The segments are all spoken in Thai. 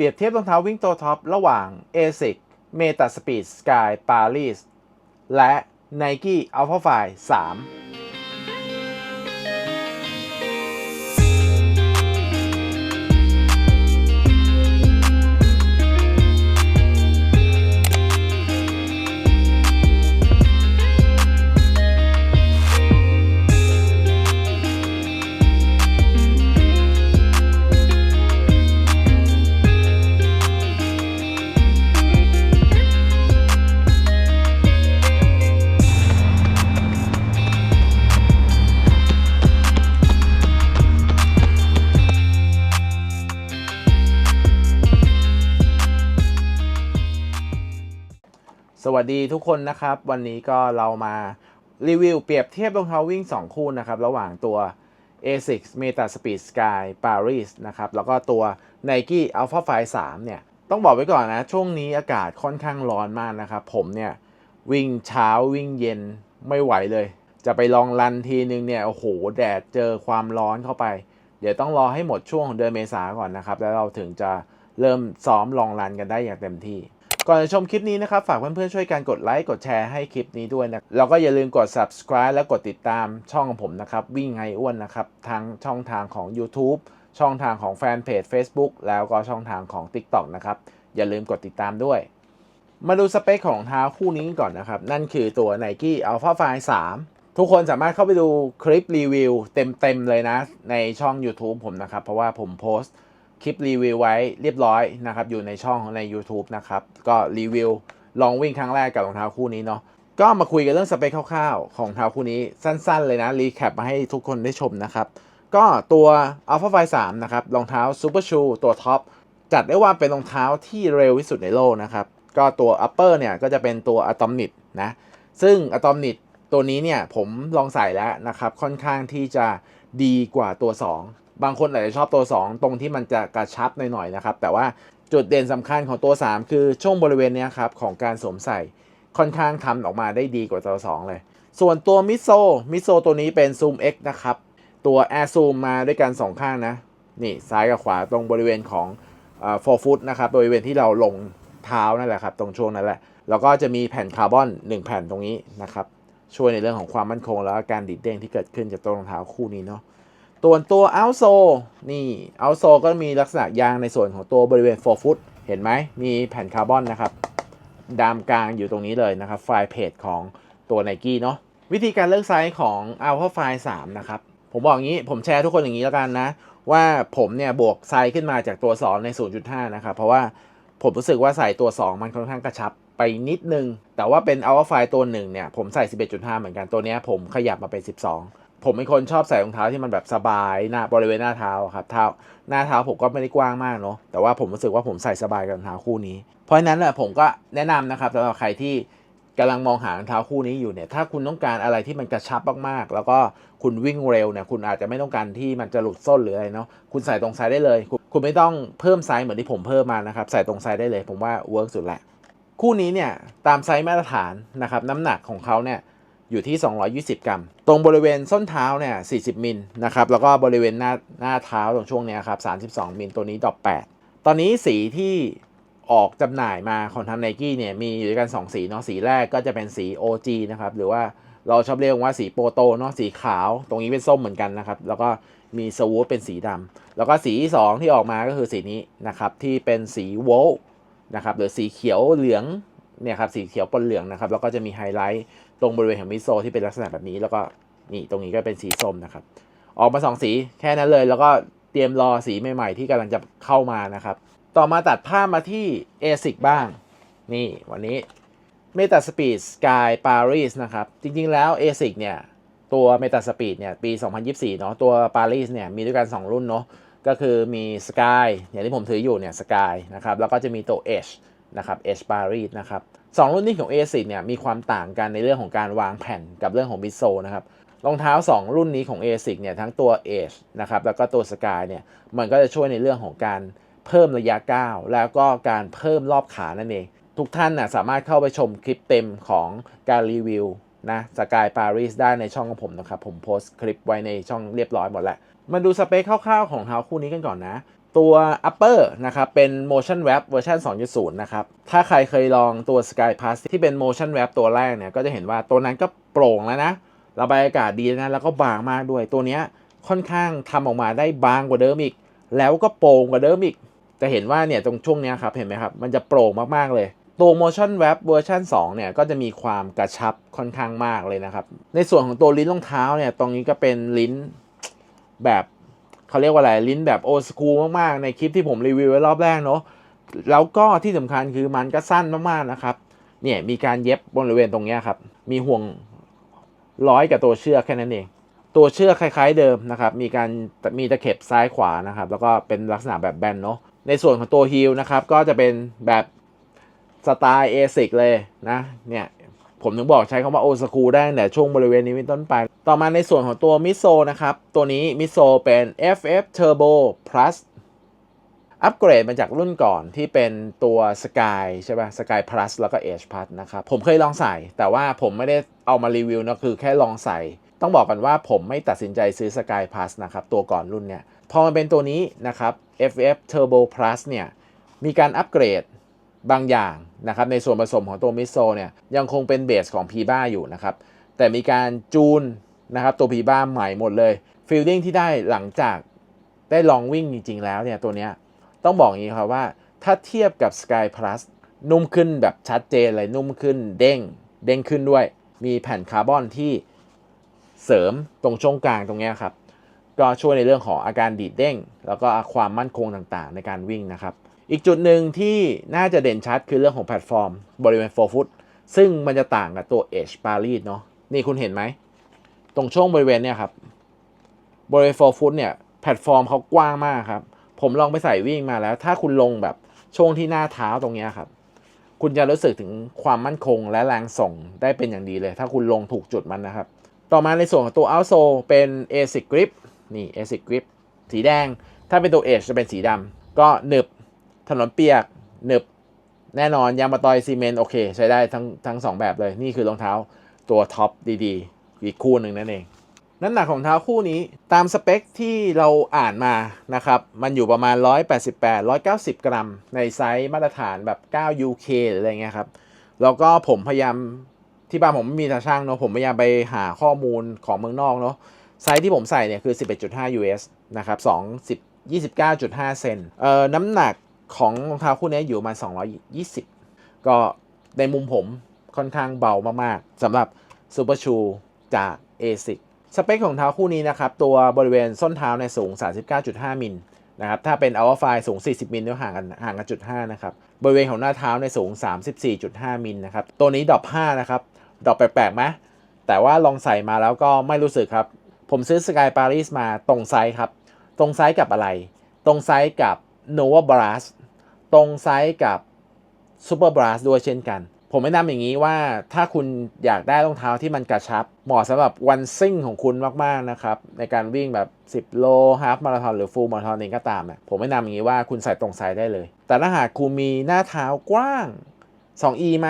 รียบเทียบรองเท้าวิ่งตัวท็อประหว่าง ASIC Meta Speed Sky Paris และ Nike Alpha Fly 3 วัสดีทุกคนนะครับ วันนี้ก็เรามารีวิวเปรียบเทียบรองเท้าวิ่ง 2 คู่นะครับ ระหว่างตัว ASICS Meta Speed Sky Paris นะครับ แล้วก็ตัว Nike Alpha Fly 3 เนี่ย ต้องบอกไว้ก่อนนะ ช่วงนี้อากาศค่อนข้างร้อนมากนะครับ ผมเนี่ย วิ่งเช้าวิ่งเย็นไม่ไหวเลย จะไปลองรันทีนึงเนี่ย โอ้โห แดดเจอความร้อนเข้าไป เดี๋ยวต้องรอให้หมดช่วงของเดือนเมษาก่อนนะครับ แล้วเราถึงจะเริ่มซ้อมลองรันกันได้อย่างเต็มที่ ก่อนจะชมคลิปนี้นะครับ ฝากเพื่อนๆช่วยกันกดไลค์กดแชร์ให้คลิปนี้ด้วยนะแล้วก็อย่าลืมกด subscribe และกดติดตามช่องของผมนะครับ วิ่งไงอ้วนนะครับทางช่องทางของ YouTube ช่องทางของแฟนเพจ Facebook แล้วก็ช่องทางของ TikTok นะครับ อย่าลืมกดติดตามด้วย มาดูสเปคของเท้าคู่นี้ก่อนนะครับ นั่นคือตัว Nike Alpha Fly 3 ทุกคนสามารถเข้าไปดูคลิปรีวิวเต็มๆเลยนะ ในช่อง YouTube ผมนะครับ เพราะว่าผมโพสต์ คลิปรีวิวไว้เรียบร้อยนะครับ อยู่ในช่องใน YouTube นะครับ ก็รีวิวลองวิ่งครั้งแรกกับรองเท้าคู่นี้เนาะก็มาคุยกันเรื่องสเปคคร่าวๆ ของรองเท้าคู่นี้สั้นๆ เลยนะ รีแคปมาให้ทุกคนได้ชมนะครับ ก็ตัว Alpha Fly 3นะครับรองเท้า Super Shoe ตัวท็อปจัดได้ว่าเป็นรองเท้าที่เร็วที่สุดในโลกนะครับ ก็ตัว upper เนี่ยก็จะเป็นตัว Atomnit นะซึ่ง Atomnit ตัวนี้เนี่ยผมลองใส่แล้วนะครับ ค่อนข้างที่จะดีกว่าตัว 2 บางคนอาจจะชอบตัว 2 ตรงที่มันจะกระชับหน่อยๆนะครับ แต่ว่าจุดเด่นสำคัญของตัว 3 คือช่วงบริเวณนี้ครับของการสวมใส่ค่อนข้างทำออกมาได้ดีกว่าตัว 2 เลย ส่วนตัวมิโซมิโซตัวนี้เป็น Zoom X นะครับ ตัว Air Zoom มาด้วยกัน 2 ข้างนะ นี่ซ้ายกับขวาตรงบริเวณของเอ่อ foot นะครับบริเวณที่เราลงเท้านั่นแหละครับ ตรงช่วงนั้นแหละ แล้วก็จะมีแผ่นคาร์บอน 1 แผ่นตรงนี้นะครับช่วยในเรื่องของความมั่นคงแล้วก็การดีดเด้งที่เกิดขึ้นจากตัวรองเท้าคู่นี้เนาะ ตัวตัวเอาโซนี่เอาโซก็มีลักษณะยางในส่วนของตัวบริเวณ foot เห็นไหมมีแผ่นคาร์บอนนะครับ ดามกลางอยู่ตรงนี้เลยนะครับ ไฟล์เพจของตัว n i กี้เนาะวิธีการเลือกไซส์ของ Alpha Fly 3นะครับ ผมบอกงี้ผมแชร์ทุกคนอย่างนี้แล้วกันนะ ว่าผมเนี่ยบวกไซส์ขึ้นมาจากตัว 2 ใน 0.5 นะครับ เพราะว่าผมรู้สึกว่าใส่ตัว 2 มันค่อนข้างกระชับไปนิดนึง แต่ว่าเป็น Alpha Fly ตัวหนึ่งเนี่ยผมใส่ 11.5 เหมือนกันตัวเนี้ยผมขยับมาเป็น 12 ผมเป็นคนชอบใส่รองเท้าที่มันแบบสบายหน้าบริเวณหน้าเท้าครับเท้าหน้าเท้าผมก็ไม่ได้กว้างมากเนาะแต่ว่าผมรู้สึกว่าผมใส่สบายกับรองเท้าคู่นี้ เพราะฉะนั้นแหละผมก็แนะนำนะครับสำหรับใครที่กำลังมองหารองเท้าคู่นี้อยู่เนี่ยถ้าคุณต้องการอะไรที่มันกระชับมากๆ แล้วก็คุณวิ่งเร็วเนี่ยคุณอาจจะไม่ต้องการที่มันจะหลุดส้นหรืออะไรเนาะคุณใส่ตรงไซส์ได้เลย คุณคุณไม่ต้องเพิ่มไซส์เหมือนที่ผมเพิ่มมานะครับใส่ตรงไซส์ได้เลย ผมว่าเวิร์กสุดแหละคู่นี้เนี่ยตามไซส์มาตรฐานนะครับน้ำหนักของเขาเนี่ย อยู่ที่ 220 กรัม ตรงบริเวณส้นเท้าเนี่ย 40 มิลนะครับ แล้วก็บริเวณหน้าหน้าเท้าตรงช่วงนี้ครับ 32 มิล ตัวนี้ดอก 8 ตอนนี้สีที่ออกจำหน่ายมาของทางไนกี้เนี่ย มีอยู่ด้วยกัน 2 สีเนาะ สีแรกก็จะเป็นสี OG นะครับ หรือว่าเราชอบเรียกว่าสีโปโตเนาะ สีขาว ตรงนี้เป็นส้มเหมือนกันนะครับ แล้วก็มีสวูทเป็นสีดำ แล้วก็สีที่สองที่ออกมาก็คือสีนี้นะครับ ที่เป็นสีโวลนะครับ หรือสีเขียวเหลือง เนี่ยครับสีเขียวปนเหลืองนะครับ แล้วก็จะมีไฮไลท์ตรงบริเวณของมิโซที่เป็นลักษณะแบบนี้ แล้วก็นี่ตรงนี้ก็เป็นสีส้มนะครับ ออกมาสองสีแค่นั้นเลย แล้วก็เตรียมรอสีใหม่ ๆ ที่กำลังจะเข้ามานะครับ ต่อมาตัดภาพมาที่ ASIC บ้าง นี่วันนี้ Meta Speed Sky Paris นะครับ จริงๆแล้ว ASIC เนี่ยตัว Meta Speed เนี่ยปี 2024 เนาะตัว Paris เนี่ยมีด้วยกัน 2 รุ่นเนาะก็คือมี Sky อย่างที่ผมถืออยู่เนี่ย Sky นะครับแล้วก็จะมีตัว Edge นะครับ Edge Paris นะครับสองรุ่นนี้ของ ASIC เนี่ยมีความต่างกันในเรื่องของการวางแผ่นกับเรื่องของมิโซนะครับรองเท้า 2 รุ่นนี้ของ ASIC เนี่ยทั้งตัว Edge นะครับแล้วก็ตัว Sky เนี่ยมันก็จะช่วยในเรื่องของการเพิ่มระยะก้าวแล้วก็การเพิ่มรอบขานั่นเอง ทุกท่านนะสามารถเข้าไปชมคลิปเต็มของการรีวิวนะสกายปารีสได้ในช่องของผมนะครับ ผมโพสต์คลิปไว้ในช่องเรียบร้อยหมดแล้ว มาดูสเปคคร่าวๆของเท้าคู่นี้กันก่อนนะ ตัว upper นะครับ เป็น motion wrap เวอร์ชัน2.0 นะครับ ถ้าใครเคยลองตัว sky pass ที่เป็น motion wrap ตัวแรกเนี่ย ก็จะเห็นว่าตัวนั้นก็โปร่งแล้วนะ ระบายอากาศดีนะ แล้วก็บางมากด้วย ตัวเนี้ยค่อนข้างทำออกมาได้บางกว่าเดิมอีก แล้วก็โปร่งกว่าเดิมอีกแต่เห็นว่าเนี่ยตรงช่วงเนี้ยครับ เห็นไหมครับ มันจะโปร่งมากๆเลยตัว motion wrap เวอร์ชัน2เนี่ยก็จะมีความกระชับค่อนข้างมากเลยนะครับ ในส่วนของตัวลิ้นรองเท้าเนี่ยตรงนี้ก็เป็นลิ้นแบบ เขาเรียกว่าอะไรลิ้นแบบโอสคูลมากๆ ในคลิปที่ผมรีวิวไว้รอบแรกเนาะแล้วก็ที่สำคัญคือมันก็สั้นมากๆนะครับเนี่ยมีการเย็บบริเวณตรงเนี้ยครับ มีห่วงร้อยกับตัวเชือกแค่นั้นเอง ตัวเชือกคล้ายๆเดิมนะครับ มีการมีตะเข็บซ้ายขวานะครับ แล้วก็เป็นลักษณะแบบแบนเนาะ ในส่วนของตัวฮีลนะครับ ก็จะเป็นแบบสไตล์เอซิกเลยนะ เนี่ย ผมถึงบอกใช้คำว่าโอสคูได้แต่ช่วงบริเวณนี้เป็นต้นไป ต่อมาในส่วนของตัวมิโซนะครับ ตัวนี้มิโซเป็น FF Turbo Plus อัปเกรดมาจากรุ่นก่อนที่เป็นตัว Sky ใช่ป่ะ Sky Plus แล้วก็ Edge Plus นะครับ ผมเคยลองใส่ แต่ว่าผมไม่ได้เอามารีวิวนะคือแค่ลองใส่ ต้องบอกกันว่าผมไม่ตัดสินใจซื้อ Sky Plus นะครับ ตัวก่อนรุ่นเนี่ย พอมันเป็นตัวนี้นะครับ FF Turbo Plus เนี่ย มีการอัปเกรดบางอย่างนะครับ ในส่วนผสมของตัวมิโซเนี่ยยังคงเป็นเบสของ p ีบ้าอยู่นะครับ แต่มีการจูน นะครับตัว p ีบ้าใหม่หมดเลยฟีลลิ่งที่ได้หลังจากได้ลองวิ่งจริง ๆ แล้วเนี่ยตัวเนี้ยต้องบอกอย่างนี้ครับว่าถ้าเทียบกับ Sky Plus นุ่มขึ้นแบบชัดเจนเลยนุ่มขึ้นเด้งเด้งขึ้นด้วย มีแผ่นคาร์บอนที่เสริมตรงช่วงกลางตรงเนี้ยครับ ก็ช่วยในเรื่องของอาการดีดเด้ง แล้วก็ความมั่นคงต่างๆ ในการวิ่งนะครับ อีกจุดหนึ่งที่น่าจะเด่นชัดคือเรื่องของแพลตฟอร์ม บริเวณ 4 ฟุต ซึ่งมันจะต่างกับตัว Edge Paris เนาะนี่คุณเห็นไหม ตรงช่วงบริเวณเนี่ยครับบริเวณ4ฟุตเนี่ยแพลตฟอร์มเขากว้างมากครับ ผมลองไปใส่วิ่งมาแล้ว ถ้าคุณลงแบบช่วงที่หน้าเท้าตรงเนี้ยครับ คุณจะรู้สึกถึงความมั่นคงและแรงส่งได้เป็นอย่างดีเลย ถ้าคุณลงถูกจุดมันนะครับ ต่อมาในส่วนของตัว outsole เป็น ASIC grip นี่ ASIC grip สีแดง ถ้าเป็นตัว Edge จะเป็นสีดำก็หนึบ ถนนเปียกหนึบ แน่นอนยางมะตอยซีเมนต์โอเค ใช้ได้ทั้งทั้งสองแบบเลย นี่คือรองเท้าตัวท็อปดีๆ อีกคู่หนึ่งนั่นเอง น้ำหนักของเท้าคู่นี้ตามสเปคที่เราอ่านมานะครับ มันอยู่ประมาณ 188 190 กรัม ในไซส์มาตรฐานแบบ 9 UK หรืออะไรเงี้ยครับ แล้วก็ผมพยายามที่บ้านผมไม่มีตาช่างเนาะผมพยายามไปหาข้อมูลของเมืองนอกเนาะไซส์ที่ผมใส่เนี่ยคือ 11.5 US นะครับ2 10 29.5 เซนเอ่อน้ำหนักของรองเท้าคู่นี้อยู่ประมาณ 220 ก็ในมุมผมค่อนข้างเบามากๆสำหรับซูเปอร์ชู จาก ASIC สเปคของเท้าคู่นี้นะครับ ตัวบริเวณส้นเท้าในสูง 39.5 มิลนะครับ ถ้าเป็น Alpha f i สูง 40 มิลเนี่ยห่างกันห่างกันจุด5นะครับ บริเวณของหน้าเท้าในสูง 34.5 มิลนะครับ ตัวนี้ดรอป5นะครับ ดรอปแปลกๆไหมแต่ว่าลองใส่มาแล้วก็ไม่รู้สึกครับ ผมซื้อ Sky Paris มาตรงไซส์ครับ ตรงไซส์กับอะไร ตรงไซส์กับ Nova Blast ตรงไซส์กับ Super Blast ด้วยเช่นกัน ผมแนะนำอย่างนี้ว่าถ้าคุณอยากได้รองเท้าที่มันกระชับ เหมาะสำหรับวันซิ่งของคุณมากๆนะครับ ในการวิ่งแบบ 10 โลฮาฟมาราธอนหรือฟูลมาราธอนเองก็ตามเนี่ยผมแนะนำอย่างนี้ว่าคุณใส่ตรงไซส์ได้เลย แต่ถ้าหากคุณมีหน้าเท้ากว้าง 2E ไหม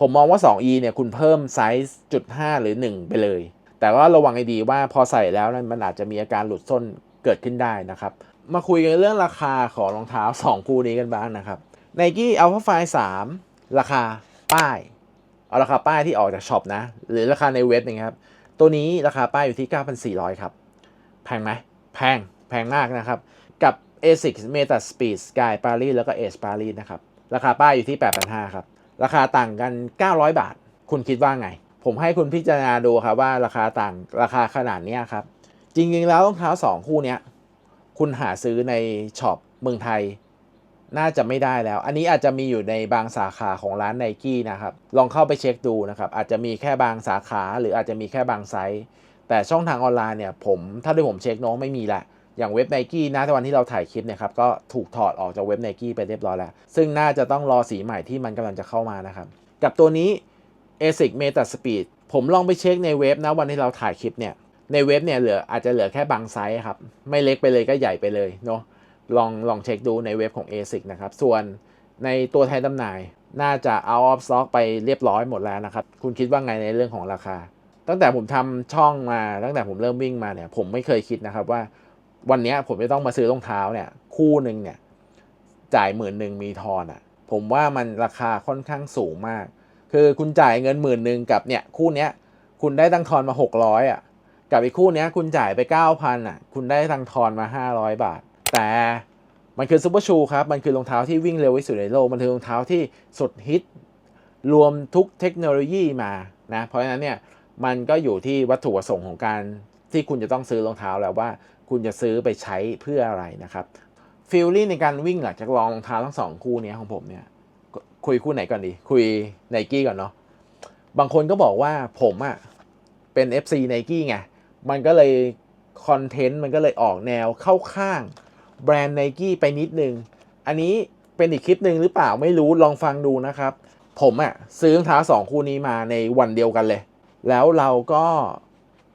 ผมมองว่า 2E เนี่ยคุณเพิ่มไซส์จุด5หรือ 1 ไปเลย แต่ว่าระวังให้ดีว่าพอใส่แล้วนั้นมันอาจจะมีอาการหลุดส้นเกิดขึ้นได้นะครับมาคุยกันเรื่องราคาของรองเท้า 2 คู่นี้กันบ้างนะครับ Nike Alpha Fly 3 ราคา ป้าย เอาราคาป้ายที่ออกจากช็อปนะ หรือราคาในเว็บนะครับ ตัวนี้ราคาป้ายอยู่ที่ 9,400 ครับ แพงไหม แพง แพงมากนะครับ กับ ASICS Meta Speed Sky Paris แล้วก็ Edge Paris นะครับ ราคาป้ายอยู่ที่ 8,500 ครับ ราคาต่างกัน 900 บาท คุณคิดว่าไง ผมให้คุณพิจารณาดูครับว่าราคาต่างราคาขนาดนี้ครับ จริงๆแล้วรองเท้า 2 คู่นี้คุณหาซื้อในช็อปเมืองไทย น่าจะไม่ได้แล้ว อันนี้อาจจะมีอยู่ในบางสาขาของร้านไนกี้นะครับ ลองเข้าไปเช็คดูนะครับ อาจจะมีแค่บางสาขาหรืออาจจะมีแค่บางไซส์ แต่ช่องทางออนไลน์เนี่ยผมถ้าที่ผมเช็คน้องไม่มีละ อย่างเว็บไนกี้นะวันที่เราถ่ายคลิปเนี่ยครับก็ถูกถอดออกจากเว็บไนกี้ไปเรียบร้อยแล้ว ซึ่งน่าจะต้องรอสีใหม่ที่มันกำลังจะเข้ามานะครับ กับตัวนี้ ASIC Meta Speed ผมลองไปเช็คในเว็บนะวันที่เราถ่ายคลิปเนี่ยในเว็บเนี่ยเหลืออาจจะเหลือแค่บางไซส์ครับ ไม่เล็กไปเลยก็ใหญ่ไปเลยเนาะ ลองลองเช็คดูในเว็บของ ASIC นะครับ ส่วนในตัวแทนจำหน่าย น่าจะ out of stock ไปเรียบร้อยหมดแล้วนะครับ คุณคิดว่าไงในเรื่องของราคา ตั้งแต่ผมทำช่องมาตั้งแต่ผมเริ่มวิ่งมาเนี่ย ผมไม่เคยคิดนะครับว่า วันนี้ผมจะต้องมาซื้อรองเท้าเนี่ย คู่หนึ่งเนี่ย จ่ายหมื่นหนึ่งมีทอนอะ่ะ ผมว่ามันราคาค่อนข้างสูงมาก คือคุณจ่ายเงินหมื่นหนึ่งกับเนี่ยคู่เนี้ย คุณได้ตังทอนมาหกร้อยอะ กับอีกคู่เนี้ยคุณจ่ายไปเก้าพันอะ คุณได้ตังทอนมาห้าร้อยบาท แต่มันคือซูเปอร์ชูครับ มันคือรองเท้าที่วิ่งเร็วที่สุดในโลก มันคือรองเท้าที่สุดฮิต รวมทุกเทคโนโลยีมานะ เพราะฉะนั้นเนี่ย มันก็อยู่ที่วัตถุประสงค์ของการที่คุณจะต้องซื้อรองเท้าแล้วว่า คุณจะซื้อไปใช้เพื่ออะไรนะครับฟีลลิ่งในการวิ่งหลังจากลองรองเท้าทั้งสองคู่นี้ของผมเนี่ยคุยคู่ไหนก่อนดี คุยไนกี้ก่อนเนาะบางคนก็บอกว่าผมอะเป็น FC ไนกี้ไงมันก็เลยคอนเทนต์มันก็เลยออกแนวเข้าข้าง แบรนด์ไนกี้ไปนิดนึง อันนี้เป็นอีกคลิปหนึ่งหรือเปล่าไม่รู้ลองฟังดูนะครับ ผมอะซื้อรองเท้าสองคู่นี้มาในวันเดียวกันเลย แล้วเราก็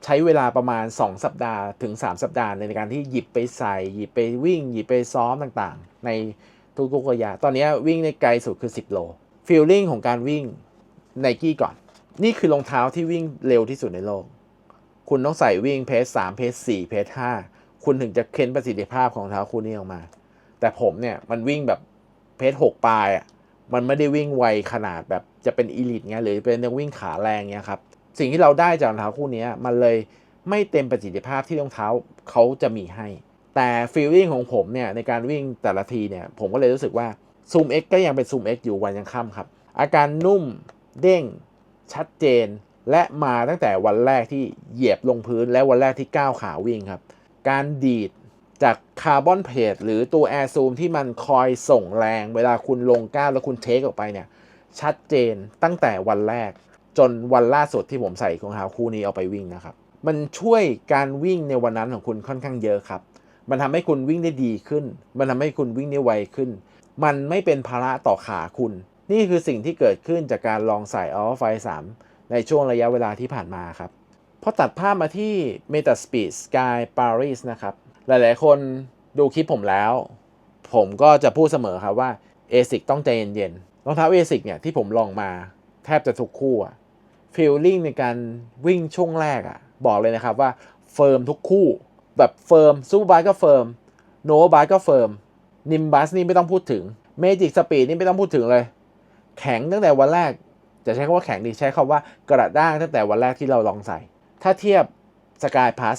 ใช้เวลาประมาณ 2 สัปดาห์ถึง 3 สัปดาห์ ในการที่หยิบไปใส่ หยิบไปวิ่ง หยิบไปซ้อมต่างๆ ในทุกๆระยะ ตอนนี้วิ่งในไกลสุดคือ 10 โลฟีลลิ่งของการวิ่งไนกี้ก่อน นี่คือรองเท้าที่วิ่งเร็วที่สุดในโลก คุณต้องใส่วิ่งเพสสามเพสสี่เพสห้า คุณถึงจะเค้นประสิทธิภาพของเท้าคู่นี้ออกมา แต่ผมเนี่ยมันวิ่งแบบเพสหกปลายอะมันไม่ได้วิ่งไวขนาดแบบจะเป็นอีลิทเงี้ยหรือเป็นนักวิ่งขาแรงเงี้ยครับสิ่งที่เราได้จากรองเท้าคู่นี้มันเลยไม่เต็มประสิทธิภาพที่รองเท้าเขาจะมีให้ แต่ฟีลลิ่งของผมเนี่ยในการวิ่งแต่ละทีเนี่ยผมก็เลยรู้สึกว่าซูม X ก็ยังเป็นซูม X อยู่วันยังค่ำครับ อาการนุ่มเด้ง ชัดเจน และมาตั้งแต่วันแรกที่เหยียบลงพื้นและวันแรกที่ก้าวขาวิ่งครับ การดีดจากคาร์บอนเพลทหรือตัวแอร์ซูมที่มันคอยส่งแรงเวลาคุณลงก้าวแล้วคุณเทคออกไปเนี่ยชัดเจนตั้งแต่วันแรก จนวันล่าสุดที่ผมใส่รองเท้าคู่นี้เอาไปวิ่งนะครับ มันช่วยการวิ่งในวันนั้นของคุณค่อนข้างเยอะครับ มันทำให้คุณวิ่งได้ดีขึ้น มันทำให้คุณวิ่งได้ไวขึ้น มันไม่เป็นภาระต่อขาคุณ นี่คือสิ่งที่เกิดขึ้นจากการลองใส่ Alpha Fly 3ในช่วงระยะเวลาที่ผ่านมาครับ อตัดภาพมาที่ Meta Speed Sky Paris นะครับ หลายๆ คนดูคลิปผมแล้ว ผมก็จะพูดเสมอครับว่า ASIC ต้องใจเย็นๆ รองเท้า ASIC เนี่ยที่ผมลองมาแทบจะทุกคู่อะฟีลลิ่งในการวิ่งช่วงแรกอะบอกเลยนะครับว่าเฟิร์มทุกคู่ แบบเฟิร์มซูเปอร์บาสก็เฟิร์มโนบาสก็เฟิร์มนิมบัสนี่ไม่ต้องพูดถึงเมจิกสปีดนี่ไม่ต้องพูดถึงเลย แข็งตั้งแต่วันแรก จะใช้คำว่าแข็งดีใช้คำว่ากระด้างตั้งแต่วันแรกที่เราลองใส่ ถ้าเทียบ Sky Pass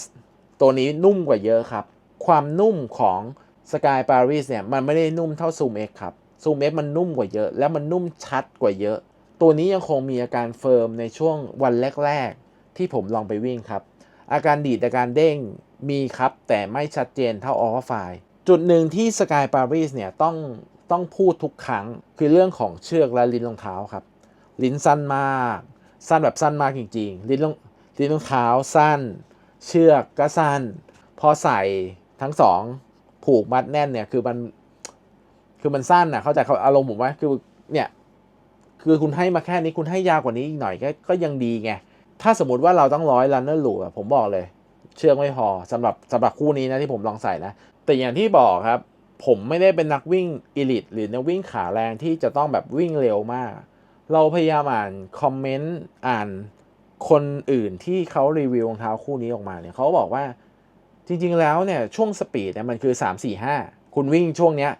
ตัวนี้นุ่มกว่าเยอะครับ ความนุ่มของ Sky Paris เนี่ย มันไม่ได้นุ่มเท่า Zoom X ครับ Zoom X มันนุ่มกว่าเยอะ แล้วมันนุ่มชัดกว่าเยอะ ตัวนี้ยังคงมีอาการเฟิร์มในช่วงวันแรก ๆ ที่ผมลองไปวิ่งครับ อาการดีดอาการเด้งมีครับ แต่ไม่ชัดเจนเท่า Alpha Fly จุดหนึ่งที่ Sky Paris เนี่ยต้องต้องพูดทุกครั้งคือเรื่องของเชือกและลิ้นรองเท้าครับ ลิ้นสั้นมาก สั้นแบบสั้นมากจริง ๆ ลิ้น รองลิ้นรองเท้าสั้น เชือกก็สั้น พอใส่ทั้งสองผูกมัดแน่นเนี่ยคือมันคือมันสั้นอะเข้าใจเขาอารมณ์ผมว่าคือเนี่ยคือคุณให้มาแค่นี้คุณให้ยาวกว่านี้อีกหน่อยก็ก็ยังดีไงถ้าสมมติว่าเราต้องร้อยลันเนอร์ลูอะผมบอกเลย เชือกไม่พอสำหรับสำหรับคู่นี้นะที่ผมลองใส่นะแต่อย่างที่บอกครับ ผมไม่ได้เป็นนักวิ่งอีลิทหรือนักวิ่งขาแรงที่จะต้องแบบวิ่งเร็วมาก เราพยายามอ่านคอมเมนต์อ่าน คนอื่นที่เขารีวิวรองเท้าคู่นี้ออกมาเนี่ยเขาบอกว่าจริงๆแล้วเนี่ยช่วงสปีดเนี่ยมันคือ 3 4 5 คุณวิ่งช่วงเนี้ย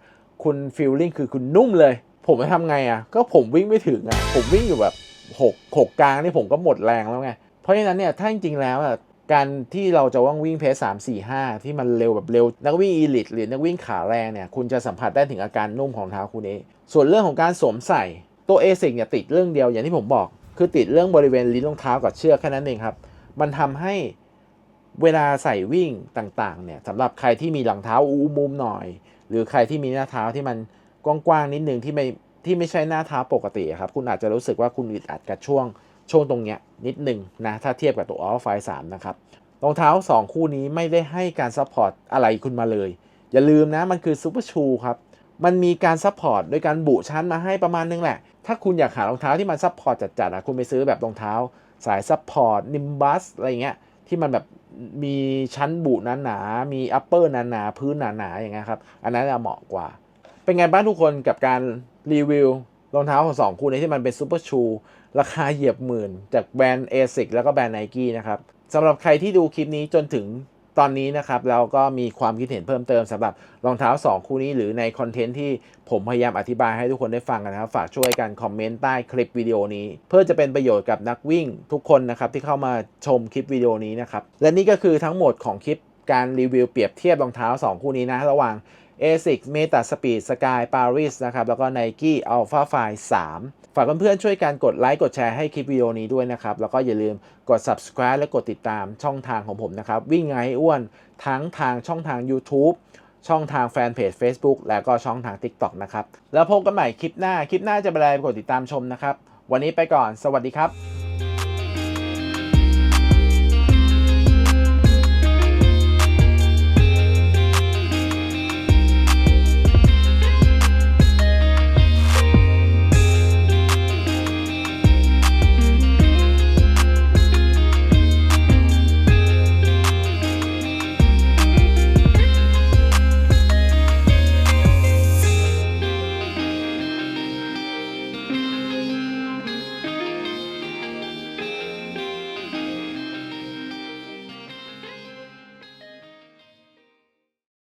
คุณฟีลลิ่งคือคุณนุ่มเลย ผมจะทำไงอะก็ผมวิ่งไม่ถึงอะผมวิ่งอยู่แบบ6 6กลางนี่ผมก็หมดแรงแล้วไง เพราะฉะนั้นเนี่ยถ้าจริงๆแล้วอะการที่เราจะว่างวิ่งเพสสามสี่ห้าที่มันเร็วแบบเร็ว นักวิ่งอีลิทหรือนักวิ่งขาแรงเนี่ยคุณจะสัมผัสได้ถึงอาการนุ่มของเท้าคู่นี้ส่วนเรื่องของการสวมใส่ตัวเอซิกเนี่ยติดเรื่องเดียวอย่างที่ผมบอก คือติดเรื่องบริเวณลิ้นรองเท้ากับเชือกแค่นั้นเองครับ มันทำให้เวลาใส่วิ่งต่างๆเนี่ยสำหรับใครที่มีหลังเท้าอูมุมหน่อย หรือใครที่มีหน้าเท้าที่มันกว้างๆนิดนึงที่ไม่ที่ไม่ใช่หน้าเท้าปกติครับ คุณอาจจะรู้สึกว่าคุณอึดอัดกับช่วงช่วงตรงเนี้ยนิดนึงนะถ้าเทียบกับตัว Alpha Fly 3นะครับรองเท้า 2 คู่นี้ไม่ได้ให้การซัพพอร์ตอะไรคุณมาเลย อย่าลืมนะมันคือซูเปอร์ชูครับ มันมีการซัพพอร์ตโดยการบุชั้นมาให้ประมาณนึงแหละ ถ้าคุณอยากหารองเท้าที่มันซัพพอร์ตจัดๆอะคุณไปซื้อแบบรองเท้า สายซัพพอร์ตนิมบัสอะไรเงี้ยที่มันแบบมีชั้นบุหนาๆมีอัปเปอร์หนาๆพื้นหนาๆอย่างเงี้ยครับ อันนั้นจะเหมาะกว่า เป็นไงบ้างทุกคนกับการรีวิวรองเท้าของสองคู่นี้ที่มันเป็นซูเปอร์ชูราคาเหยียบหมื่น จากแบรนด์ ASIC แล้วก็แบรนด์ Nike นะครับสำหรับใครที่ดูคลิปนี้จนถึง ตอนนี้นะครับเราก็มีความคิดเห็นเพิ่มเติมสำหรับรองเท้า 2 คู่นี้หรือในคอนเทนต์ที่ผมพยายามอธิบายให้ทุกคนได้ฟังกันนะครับ ฝากช่วยกันคอมเมนต์ใต้คลิปวิดีโอนี้ เพื่อจะเป็นประโยชน์กับนักวิ่งทุกคนนะครับที่เข้ามาชมคลิปวิดีโอนี้นะครับและนี่ก็คือทั้งหมดของคลิปการรีวิวเปรียบเทียบรองเท้า 2 คู่นี้นะระหว่าง ASICS Meta Speed Sky Paris นะครับแล้วก็ Nike Alpha Fly 3 ฝากเพื่อนๆช่วยกันกดไลค์กดแชร์ให้คลิปวิดีโอนี้ด้วยนะครับ แล้วก็อย่าลืมกด subscribe และกดติดตามช่องทางของผมนะครับ วิ่งไงให้อ้วนทั้งทางช่องทาง YouTube ช่องทางแฟนเพจ Facebook และก็ช่องทาง TikTok นะครับ แล้วพบกันใหม่คลิปหน้า คลิปหน้าจะเป็นอะไรกดติดตามชมนะครับ วันนี้ไปก่อน สวัสดีครับ